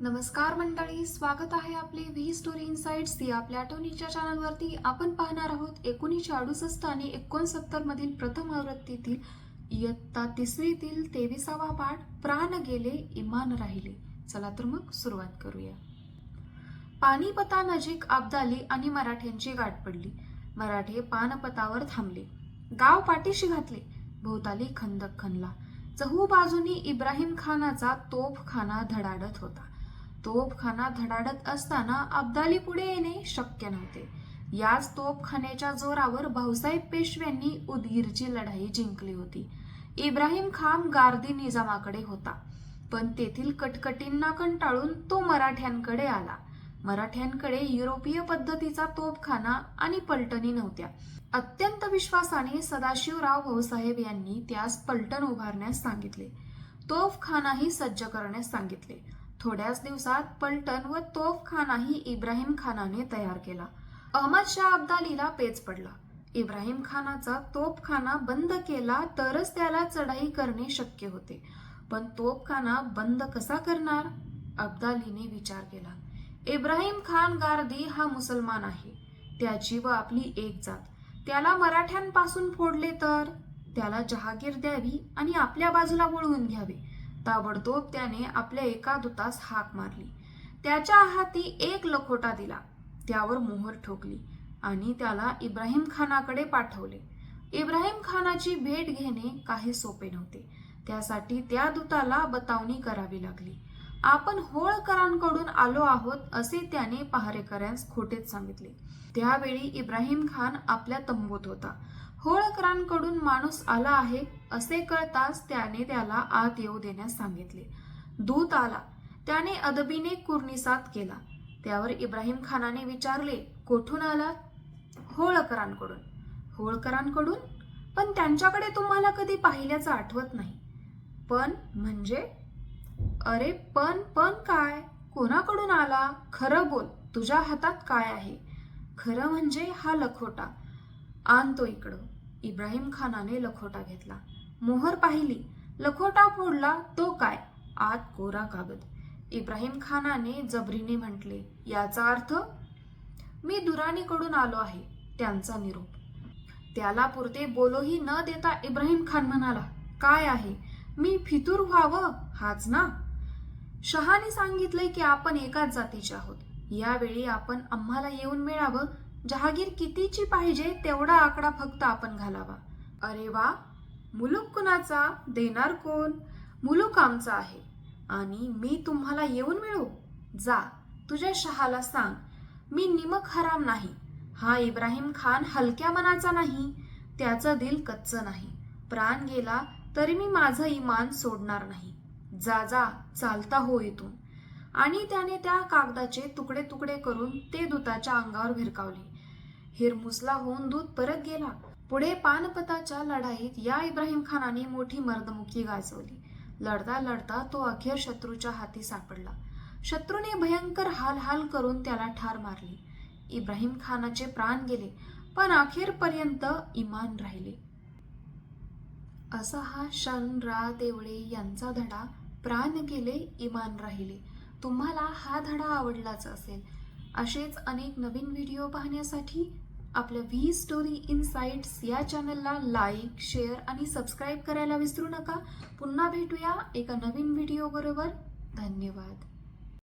नमस्कार मंडळी स्वागत आहे आपले व्ही स्टोरी इन्साइट्स या आपल्या आठवणीच्या चॅनलवरती आपण पाहणार आहोत एकोणीसशे अडुसष्ट आणि एकोणसत्तर मधील प्रथम आवृत्तीतील इयत्ता तिसरीतील तेविसावा पाठ प्राण गेले इमान राहिले. चला तर मग सुरुवात करूया. पानिपतानजीक अब्दाली आणि मराठ्यांची गाठ पडली. मराठे पानपतावर थांबले. गाव पाठीशी घातले. भोवताली खंदक खणला. चहू बाजूनी इब्राहिम खानाचा तोफखाना धडाडत होता. तोफखाना धडाडत असताना अब्दाली पुढे येणे शक्य नव्हते. याच तोफखान्याच्या जोरावर भाऊसाहेब पेशव्यांनी उदगीरची लढाई जिंकली होती. इब्राहिम खान गार्दी निजामाकडे होता पण तेथील कटकटींना कंटाळून तो मराठ्यांकडे आला. मराठ्यांकडे युरोपीय पद्धतीचा तोफखाना आणि पलटणी नव्हत्या. अत्यंत विश्वासाने सदाशिवराव भाऊसाहेब यांनी त्यास पलटण उभारण्यास सांगितले. तोफखानाही सज्ज करण्यास सांगितले. थोड्याच दिवसात पलटण व तोफखानाही इब्राहिम खानाने तयार केला. अहमद शाह अब्दालीला पेच पडला. इब्राहिम खानाचा तोफखाना बंद केला तरच त्याला चढाई करणे शक्य होते. पण तोफखाना बंद कसा करणार? अब्दालीने विचार केला. इब्राहिम खान गार्दी हा मुसलमान आहे. त्याची व आपली एक जात. त्याला मराठ्यांपासून फोडले तर? त्याला जहागीर द्यावी आणि आपल्या बाजूला वळवून घ्यावे. ताबडतोब त्याने आपल्या एका दूतास हाक मारली. त्याच्या हाती एक लखोटा दिला. त्यावर मोहर ठोकली आणि त्याला इब्राहिम खानाकडे पाठवले. इब्राहिम खानाची भेट घेणे काही सोपे नव्हते. त्यासाठी त्या दूताला बतावणी करावी लागली. आपण होळकरांकडून आलो आहोत असे त्याने पहारेकऱ्यांस खोटेच सांगितले. त्यावेळी इब्राहिम खान आपल्या तंबूत होता. होळकरांकडून माणूस आला आहे असे कळताच त्याने त्याला आत येऊ देण्यास सांगितले. दूत आला. त्याने अदबीने कुर्निसात केला. त्यावर इब्राहिम खानाने विचारले कोठून आला होळकरांकडून. होळकरांकडून? पण त्यांच्याकडे तुम्हाला कधी पाहिल्याचं आठवत नाही. पण म्हणजे? अरे पण पण काय? कोणाकडून आला? खरं बोल तुझ्या हातात काय आहे? खरं म्हणजे हा लखोटा. आण तो इकडं. इब्राहिम खानाने लखोटा घेतला. मोहर पाहिली. लखोटा फोडला. तो काय? आत कोरा कागद. इब्राहिम खानाने जबरीने म्हटले याचा अर्थ मी दुराणीकडून आलो आहे त्यांचा निरोप. त्याला पुरते बोलोही न देता इब्राहिम खान म्हणाला काय आहे? मी फितूर व्हावं? हाच ना? शहाने सांगितलंय की आपण एकाच जातीचे आहोत. यावेळी आपण आम्हाला येऊन मिळावं? जहागीर कितीची पाहिजे तेवढा आकडा फक्त आपण घालावा. अरे वा मुलूक कुणाचा? देणार कोण? मुलूक आमचा आहे. आणि मी तुम्हाला येऊन मिळू? जा तुझ्या शहाला सांग. मी निमक हराम नाही. हा इब्राहिम खान हलक्या मनाचा नाही. त्याचं दिल कच्चं नाही. प्राण गेला तरी मी माझं इमान सोडणार नाही. जा जा चालता हो इथून. आणि त्याने त्या कागदाचे तुकडे तुकडे करून ते दूताच्या अंगावर भिरकावले हिरमुसला होऊन दूध परत गेला. पुढे पानपताच्या लढाईत या इब्राहिम खानाने मोठी मर्दमुखी गाजवली. लढता लढता तो अखेर शत्रूच्या हाती सापडला. शत्रूने भयंकर हाल हाल करून त्याला ठार मारली. इब्राहिम खानाचे प्राण गेले पण अखेरपर्यंत इमान राहिले. असा हा शन रा देवळे यांचा धडा. प्राण गेले इमान राहिले. तुम्हाला हा धडा आवडलाच असेल. असेच अनेक नवीन व्हिडिओ पाहण्यासाठी आपल्या व्ही स्टोरी इन्साइट्स या चॅनलला लाईक शेअर आणि सबस्क्राईब करायला विसरू नका. पुन्हा भेटूया एका नवीन व्हिडिओ बरोबर. धन्यवाद.